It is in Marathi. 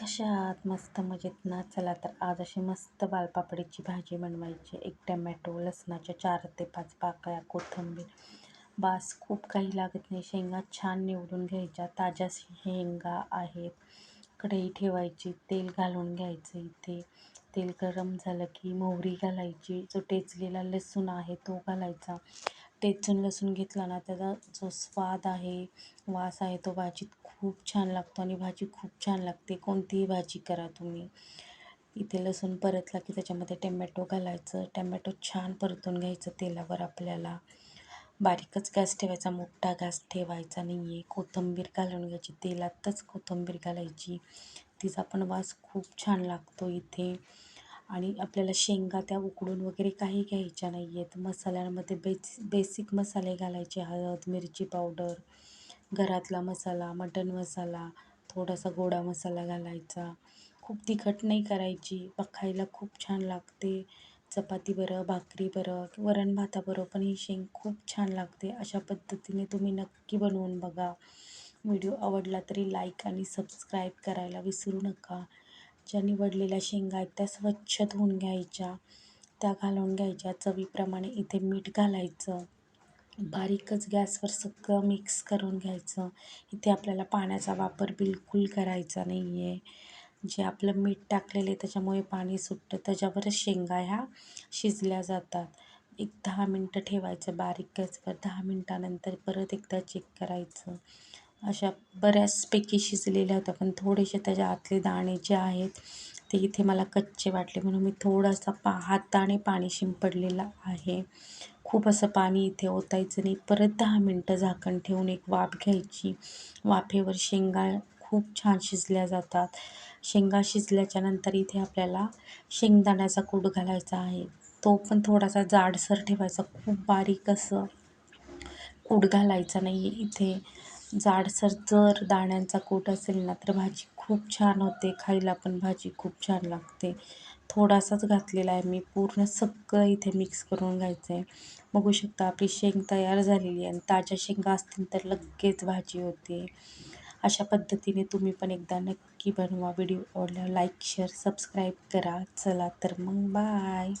कशा आहात मस्त मजेत ना? चला तर आज अशी मस्त वालपापडीची भाजी बनवायची. एक टमॅटो लसणाच्या चार ते पाच पाकळ्या कोथिंबीर. बास खूप काही लागत नाही. शेंगा छान निवडून घ्यायच्या. ताज्या शेंगा आहेत. कढई ठेवायची. तेल घालून घ्यायचं इथे. तेल गरम झालं की मोहरी घालायची. जो टेचलेला लसूण आहे तो घालायचा. टेचून लसूण घेतला ना त्याचा जो स्वाद आहे वास आहे तो भाजीत खूप छान लागतो आणि भाजी खूप छान लागते. कोणतीही भाजी करा तुम्ही. इथे लसूण परतला की त्याच्यामध्ये टमॅटो घालायचं. टमॅटो छान परतून घ्यायचं तेलावर आपल्याला. बारीकच गॅस ठेवायचा मोठा गॅस ठेवायचा नाही आहे कोथिंबीर घालून घ्यायची तेलातच कोथिंबीर घालायची. तिचा पण वास खूप छान लागतो इथे. आणि आपल्याला शेंगा त्या उकडून वगैरे काही घ्यायच्या नाही आहेत मसाल्यांमध्ये बेस बेसिक मसाले घालायचे. हळद मिरची पावडर. घरातला मसाला मटण मसाला थोडासा गोडा मसाला घालायचा. खूप तिखट नाही करायची. खायला खूप छान लागते. चपाती बरं भाकरी बरं वरण भाताबरोबर पण ही शेंग खूप छान लागते. अशा पद्धतीने तुम्ही नक्की बनवून बघा. व्हिडिओ आवडला तरी लाईक आणि सबस्क्राईब करायला विसरू नका. ज्या निवडलेल्या शेंगा आहेत त्या स्वच्छ धुवून घ्यायच्या. त्या घालून घ्यायच्या. चवीप्रमाणे इथे मीठ घालायचं. बारीकच गॅसवर सगळं मिक्स करून घ्यायचं. इथे आपल्याला पाण्याचा वापर बिलकुल करायचा नाही आहे जे आपलं मीठ टाकलेलं आहे त्याच्यामुळे पाणी सुटतं. त्याच्यावरच शेंगा ह्या शिजल्या जातात. एक दहा मिनटं ठेवायचं बारीक गॅसवर. दहा मिनटानंतर परत एकदा चेक करायचं. अशा बऱ्याचपैकी शिजलेल्या होत्या पण थोडेसे त्याच्या आतले दाणे जे आहेत ते इथे मला कच्चे वाटले म्हणून मी थोडासा पा हाताने पाणी शिंपडलेलं आहे. खूप असं पाणी इथे ओतायचं नाही. परत दहा मिनटं झाकण ठेवून एक वाफ घ्यायची. वाफेवर शेंगा खूप छान शिजल्या जातात. शेंगा शिजल्याच्या नंतर इथे आपल्याला शेंगदाण्याचा कूट घालायचा आहे. तो पण थोडासा जाडसर ठेवायचा. खूप बारीक असं कूट घालायचा नाही आहे इथे. जाडसर जर दाण्यांचा कूट असेल ना तर भाजी खूप छान होते. खायला पण भाजी खूप छान लागते. थोडासाच घातलेला आहे मी. पूर्ण सगळं इथे मिक्स करून घ्यायचं आहे बघू शकता आपली शेंग तयार झालेली आहे आणि ताज्या शेंगा असतील तर लगेच भाजी होते. अशा पद्धतीने तुम्ही पण एकदा नक्की बनवा. व्हिडिओ आवडला लाईक शेअर सबस्क्राईब करा. चला तर मग बाय